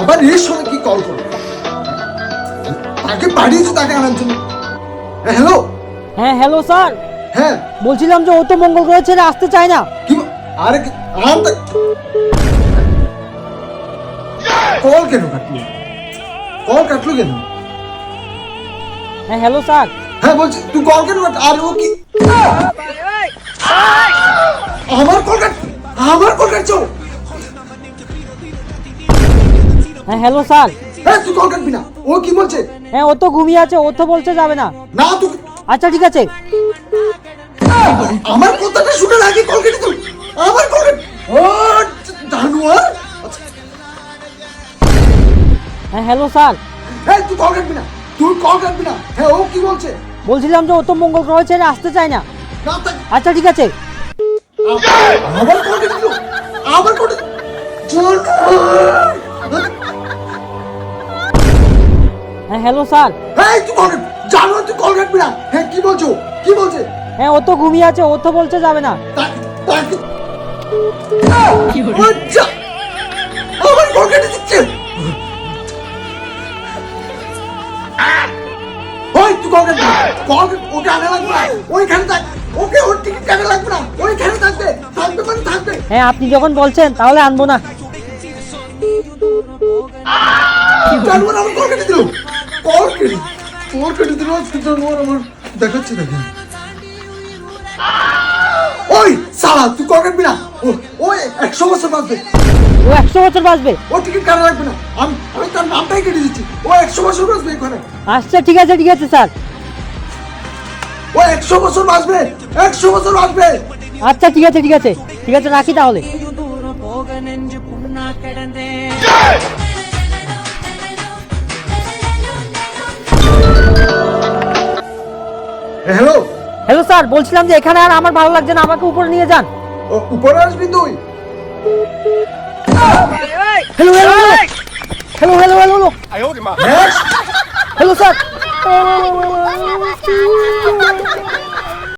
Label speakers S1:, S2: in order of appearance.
S1: আবার এই সময় কি কল করো তাকে পাঠিয়েছে তাকে আনার জন্য। হ্যালো
S2: হ্যাঁ হ্যালো স্যার
S1: হ্যাঁ।
S2: বলছিলাম যে ও তো মঙ্গল গ্রহে ছেড়ে আসতে চায় না।
S1: কি আরে আর কল কেন কাটলো? কল কাটলো কেন?
S2: হ্যাঁ হ্যালো স্যার
S1: হ্যাঁ বলছি তুই কল কেন কাট আর ও কি আমার কল কাট আমার কল কাটছো?
S2: হ্যাঁ হ্যালো স্যার
S1: হ্যাঁ তুই কল কাটবি না? ও কি বলছে?
S2: হ্যাঁ ও তো ঘুমিয়ে আছে ও তো বলছে যাবে না।
S1: না তুই
S2: আচ্ছা ঠিক আছে।
S1: আমার কথাটা শুনে আগে কল কেটে তুই আমার কল ও জানুয়ার আচ্ছা,
S2: হ্যাঁ হ্যালো স্যার
S1: হ্যাঁ তুই কল কাটবি না। তুই কল কাটবি না। হ্যাঁ ও কি বলছে?
S2: বলছিলাম যে ও তো মঙ্গল গ্রহে ছেড়ে আসতে চায় না। আচ্ছা ঠিক আছে।
S1: আমার কল কেটে দিল। আমার কল
S2: হ্যাঁ হ্যালো স্যার
S1: হ্যাঁ তুই কল কাট তুই কল কাটবি না? হ্যাঁ কি বলছো? কি বলছে?
S2: হ্যাঁ ও তো ঘুমিয়ে আছে ও তো বলছে যাবে না।
S1: আমার কল কেটে দিচ্ছে। ওই তুই কল কাটবি কল ওকে আনা লাগবে না। ওইখানে থাক। ওকে ওর টিকিট কাটা লাগবে না। ওইখানে থাকবে। থাকবে মানে থাকবে।
S2: হ্যাঁ আপনি যখন বলছেন তাহলে আনব না।
S1: জানুয়ার আমার কল কেটে দিল। দিল আমার দেখাচ্ছে দেখেন। ওই সালা তুই ওই একশো বছর বাঁচবে।
S2: ও একশো বছর বাঁচবে?
S1: ও টিকিট কাটা না। আমি আমি তার নামটাই কেটে দিচ্ছি। ও একশো বছর বাঁচবে এখানে।
S2: আচ্ছা ঠিক আছে ঠিক আছে স্যার।
S1: ও একশো বছর বাঁচবে একশো বছর বাঁচবে।
S2: আচ্ছা ঠিক আছে ঠিক আছে ঠিক আছে রাখি তাহলে।
S1: হ্যালো
S2: হ্যালো স্যার বলছিলাম যে এখানে আর আমার ভালো লাগছে না আমাকে উপরে নিয়ে যান।
S1: উপরে আসবি তুই?
S2: Hello hello hello hello hello hello hello
S1: হ্যাঁ
S2: হ্যালো স্যার